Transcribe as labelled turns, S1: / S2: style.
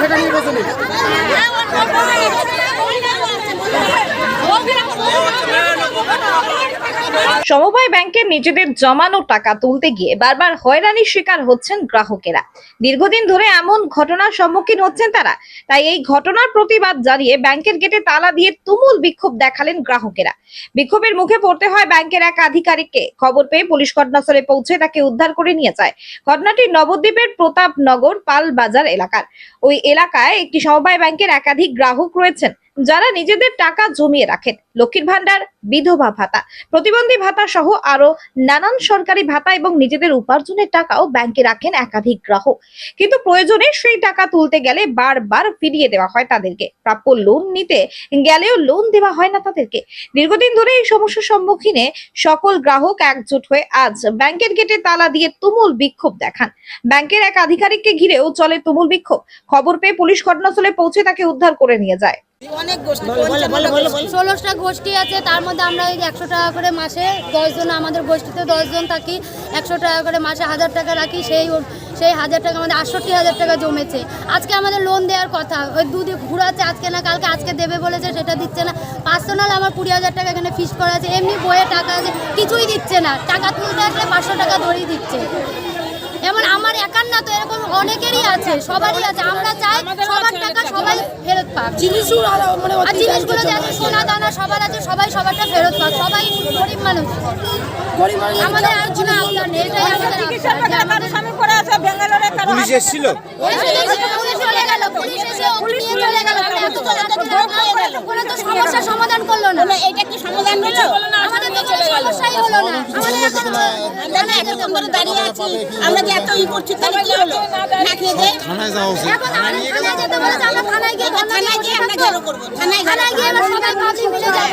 S1: ঠেকা নিয়ে বসেনি
S2: সমবায় ব্যাংকের নিজেদের জমানো টাকা তুলতে গিয়ে বারবার হয়রানির শিকার হচ্ছেন গ্রাহকেরা। দীর্ঘদিন ধরে এমন ঘটনার সম্মুখীন হচ্ছেন তারা। তাই এই ঘটনার প্রতিবাদ জানিয়ে ব্যাংকের গেটে তালা দিয়ে তুমুল বিক্ষোভ দেখালেন গ্রাহকেরা। বিক্ষোভের মুখে পড়তে হয় ব্যাংকের এক আধিকারিককে। খবর পেয়ে পুলিশ ঘটনাস্থলে পৌঁছে তাকে উদ্ধার করে নিয়ে যায়। ঘটনাটি নবদ্বীপের প্রতাপনগর পাল বাজার এলাকার। ওই এলাকায় একটি সমবায় ব্যাংকের একাধিক গ্রাহক রয়েছেন। যারা নিজেদের টাকা জমিয়ে রাখেন, লক্ষ্মীর ভান্ডার বিধবা ভাতা, প্রতিবন্ধী ভাতা সহ আরও নানান সরকারি ভাতা এবং নিজেদের উপার্জনের টাকাও ব্যাংকে রাখেন একাধিক গ্রাহক। কিন্তু প্রয়োজনে সেই টাকা তুলতে গেলে বারবার ফিরিয়ে দেওয়া হয় তাদেরকে। প্রাপ্য লোন নিতে গেলেও লোন দেওয়া হয় না তাদেরকে। দীর্ঘদিন ধরে এই সমস্যার সম্মুখীনে সকল গ্রাহক একজোট হয়ে আজ ব্যাংকের গেটে তালা দিয়ে তুমুল বিক্ষোভ দেখান। ব্যাংকের এক আধিকারিককে ঘিরেও চলে তুমুল বিক্ষোভ। খবর পেয়ে পুলিশ ঘটনাস্থলে পৌঁছে তাকে উদ্ধার করে নিয়ে যায়।
S3: অনেক গোষ্ঠী
S4: ষোলোটা গোষ্ঠী আছে তার মধ্যে আমরা এই একশো টাকা করে মাসে দশজন আমাদের গোষ্ঠীতে দশজন থাকি একশো টাকা করে মাসে হাজার টাকা রাখি সেই সেই হাজার টাকা আমাদের আটষট্টি হাজার টাকা জমেছে। আজকে আমাদের লোন দেওয়ার কথা ওই দুদিন ঘুরাচ্ছে আজকে না কালকে আজকে দেবে বলেছে সেটা দিচ্ছে না। পার্সোনাল আমার কুড়ি হাজার টাকা এখানে ফিস করা আছে এমনি বইয়ে টাকা আছে কিছুই দিচ্ছে না। টাকা তুলতে আসলে পাঁচশো টাকা ধরেই দিচ্ছে। যেমন আমার একার না তো এরকম অনেকেরই আছে সবারই আছে। আমরা চাই সবার টাকা সবাই ফেরত পাক।
S3: মানে
S4: আর জিনিসগুলো যে আছে সোনা দানা সবার আছে সবাই সবারটা ফেরত পাক। সবাই গরিব মানুষ। আমাদের আর কোনো আবদার নেই। এটাই আমাদের আমাদের
S1: পুলিশ এসেছিল।
S4: এসে এসে পুলিশ চলে গেল পুলিশ গেল এত তো তো সমস্যার সমাধান করল না
S3: এটা কি সমাধান হলো
S4: আমাদের তো কোনো সমস্যাই হলো না আমাদের এখন
S3: আমরা এতক্ষণ ধরে দাঁড়িয়ে আছি আমরা যে এত ই করছি? তাহলে কি হলো? না খেয়ে দেয়
S1: থানায় যাওয়া উচিত।
S4: এখন আমাদের থানায় যেতে বলেছে আমরা থানায় গিয়ে
S3: থানায় গিয়ে আমরা ঘেরো করব থানায়
S4: থানায় গিয়ে আমরা সবাই ভাবছি মিলে যাব।